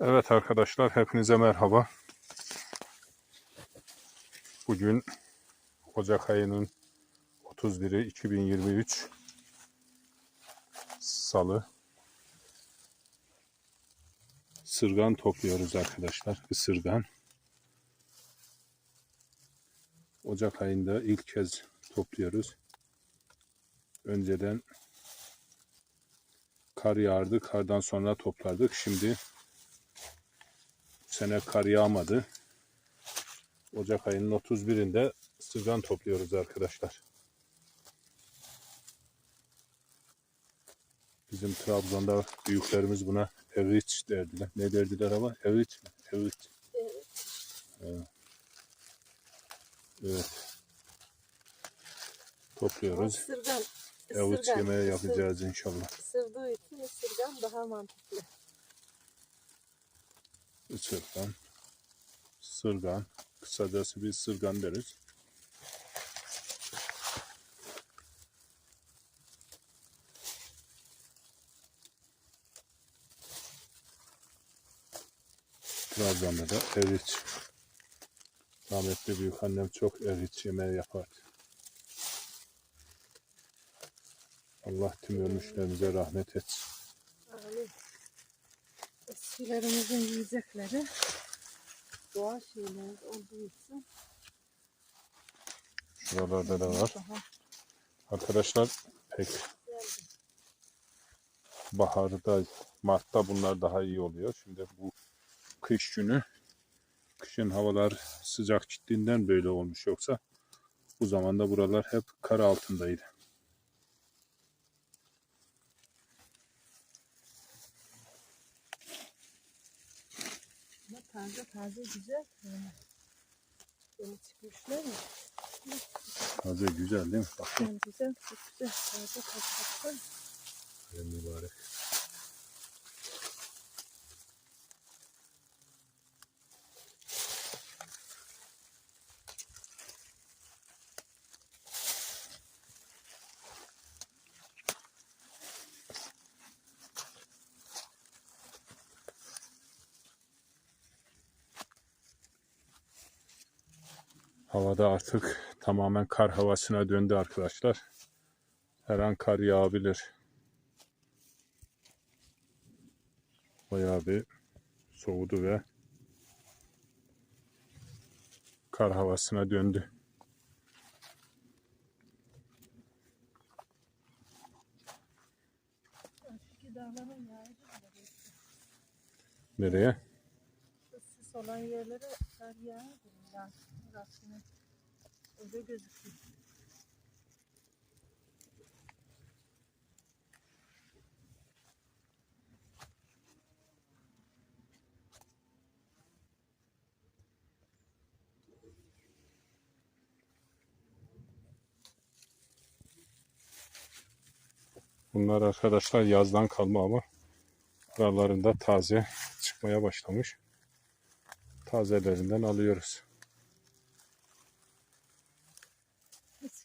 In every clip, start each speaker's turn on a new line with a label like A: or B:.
A: Evet arkadaşlar hepinize merhaba. Bugün Ocak ayının 31'i 2023 Salı. Sırgan topluyoruz arkadaşlar. Isırgan. Ocak ayında ilk kez topluyoruz. Önceden kar yağardı. Kardan sonra toplardık. Şimdi sene kar yağmadı. Ocak ayının 31'inde sırgan topluyoruz arkadaşlar. Bizim Trabzon'da büyüklerimiz buna evriç derdiler. Ne derdiler ama? Evriç mi? Evriç. Evet. Evet. Topluyoruz.
B: Isırgan.
A: Avuç
B: ısırgan,
A: yemeği yapacağız inşallah.
B: Isırdığı için ısırgan daha mantıklı.
A: Isırgan. Sırgan. Kısacası biz sırgan deriz. Trabzon'da da eriç. Rahmetli büyük annem çok eriç yemeği yapardı. Allah tüm ölmüşlerimize rahmet etsin.
B: Eskilerimizin yiyecekleri doğal şeyler olduğu için
A: Şuralarda da var.
B: daha
A: Arkadaşlar pek baharda, Mart'ta bunlar daha iyi oluyor. Şimdi bu kış günü, kışın havalar sıcak gittiğinden böyle olmuş yoksa bu zamanda buralar hep kar altındaydı.
B: Taze taze güzel. Yeni çıkmışlar mı?
A: Taze güzel değil mi? Bak
B: güzel, çok güzel. Taze taze
A: ne mübarek. Havada artık tamamen kar havasına döndü arkadaşlar. Her an kar yağabilir. Bayağı bir soğudu ve kar havasına döndü. Nereye?
B: Sis olan yerlere kar yani aslında öyle gözüküyor.
A: Bunlar arkadaşlar yazdan kalma ama aralarında taze çıkmaya başlamış. Tazelerinden alıyoruz.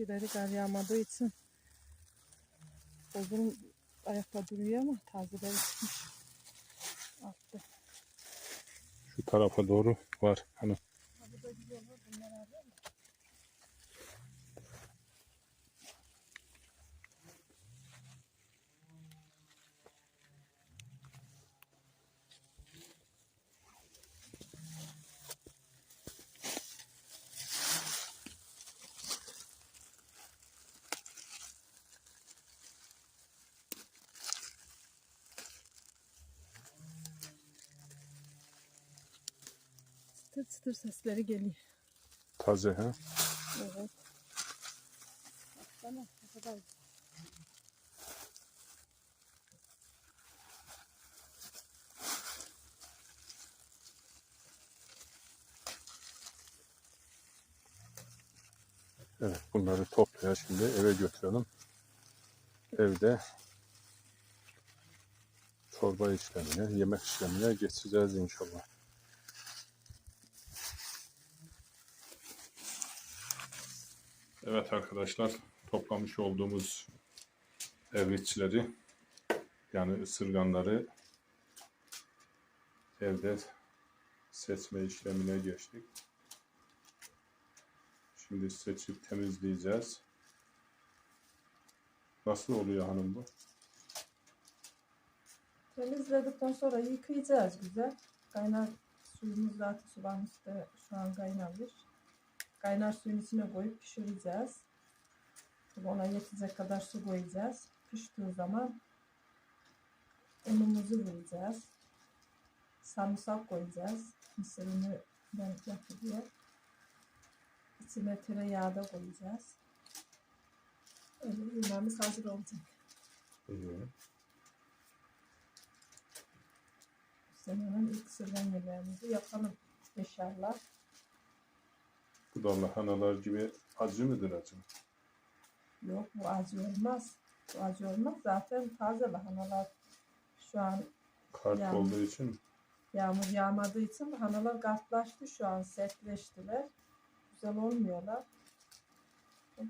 B: Eskileri kar yağmadığı için Bozulun ayakta duruyor ama tazeleri çıkmış. Altta.
A: Şu tarafa doğru var. Hani
B: Bu da güzel olur. Bunlar abi. Çıtır çıtır sesleri geliyor.
A: taze ha.
B: Evet. Baksana ne kadar
A: Evet bunları toplaya şimdi eve götürelim. Evde çorba işlemine, yemek işlemine geçeceğiz inşallah. Evet arkadaşlar toplamış olduğumuz evliçleri yani ısırganları evde seçme işlemine geçtik. Şimdi seçip temizleyeceğiz. Nasıl oluyor hanım bu?
B: Temizledikten sonra yıkayacağız güzel. Kaynar suyumuz zaten sularımız da şu an kaynamış. Kaynar suyun içine koyup pişireceğiz. Ona yetecek kadar su koyacağız. Piştiği zaman unumuzu vuracağız. Sarımsak koyacağız. Mısır unu ben yapıyor. İçine tereyağı da koyacağız. Öyle yemeğimiz hazır olacak.
A: İyi.
B: Senenin ilk sırdan yemeğimizi yapalım inşallah.
A: Bu da lahanalar gibi acı mıdır acaba?
B: Yok bu acı olmaz. Bu acı olmaz. Zaten taze lahanalar şu an
A: Kart
B: Yani.
A: olduğu için
B: yağmur yağmadığı için lahanalar kartlaştı şu an sertleştiler. Güzel olmuyorlar.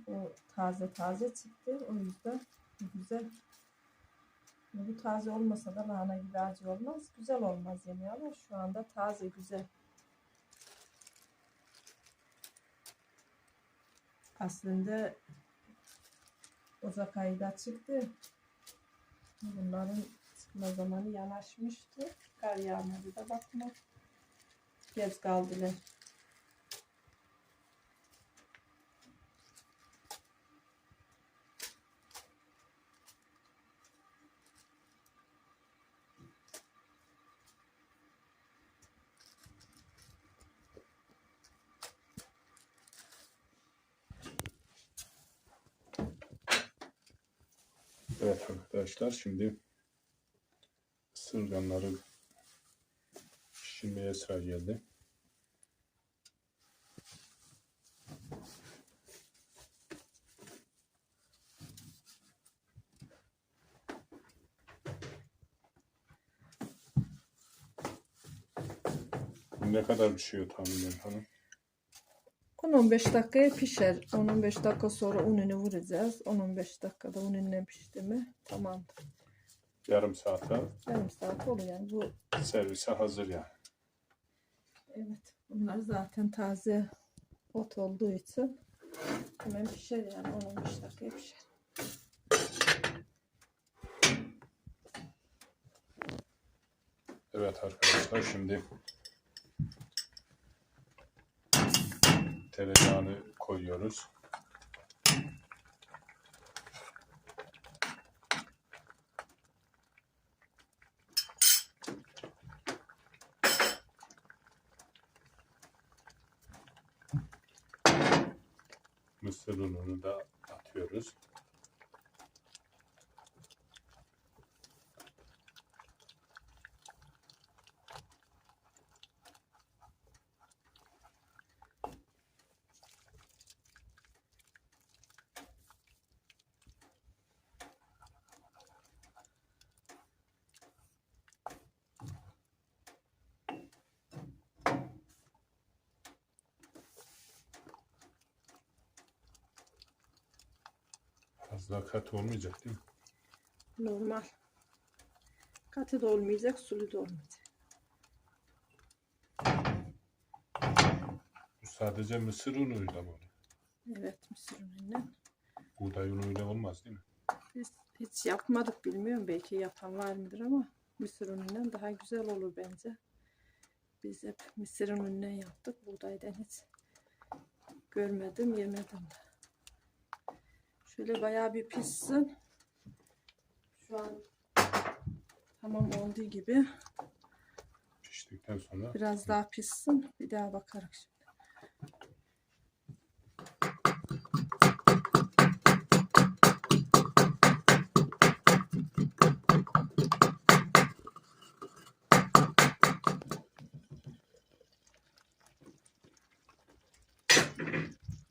B: Bu taze taze çıktı. O yüzden güzel. Bu taze olmasa da lahana gibi acı olmaz. Güzel olmaz yemeği ama şu anda taze güzel. Aslında Ocak ayı da çıktı. Bunların çıkma zamanı yanaşmıştı. Kar yağmadı da bakma. Gez kaldılar.
A: Evet arkadaşlar şimdi sırganları pişirmeye sıra geldi. Ne kadar pişiyor tahminen hanım?
B: 10-15 dakikaya pişer. 10-15 dakika sonra ununu vuracağız. 10-15 dakikada ununla pişti mi tamamdır.
A: Yarım saate
B: Yarım saat olur yani. Bu
A: servise hazır yani.
B: evet bunlar zaten taze ot olduğu için hemen pişer yani 10-15 dakikaya pişer.
A: Evet arkadaşlar şimdi tereyağını koyuyoruz. Mısır ununu da atıyoruz. Fazla kat olmayacak değil mi?
B: Normal. Katı da olmayacak, sulu da olmayacak.
A: Bu sadece mısır unuyla mı?
B: Evet mısır unuyla.
A: Buğday unuyla olmaz değil mi?
B: Biz hiç yapmadık bilmiyorum. Belki yapan var mıdır ama mısır unuyla daha güzel olur bence. Biz hep mısır unuyla yaptık. Buğdaydan hiç görmedim, yemedim de. Şöyle bayağı bir pişsin. Şu an tamam olduğu gibi.
A: Piştikten sonra
B: Biraz daha pişsin. Bir daha bakarız şimdi.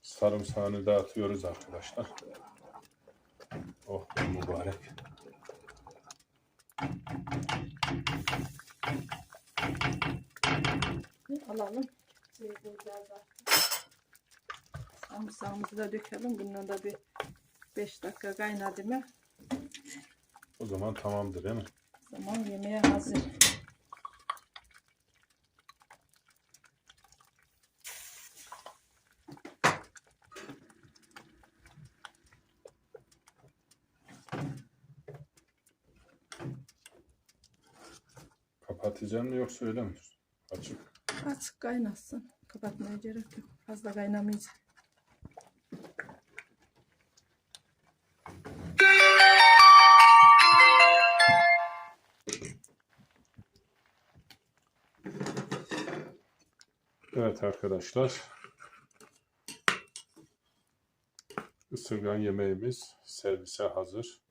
A: sarımsağını da atıyoruz arkadaşlar. Be mübarek.
B: Alalım. Sarımsağımızı da dökelim. Bundan da bir 5 dakika kaynadı mı?
A: O zaman tamamdır değil mi?
B: O zaman yemeğe hazır.
A: Kapatacaksın mı yoksa öyle mi? Açık.
B: Açık kaynasın. Kapatmaya gerek yok. Fazla kaynamayacak.
A: Evet arkadaşlar. Isırgan yemeğimiz servise hazır.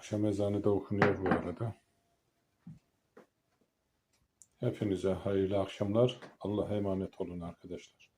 A: Akşam ezanı da okunuyor bu arada. Hepinize hayırlı akşamlar. Allah'a emanet olun arkadaşlar.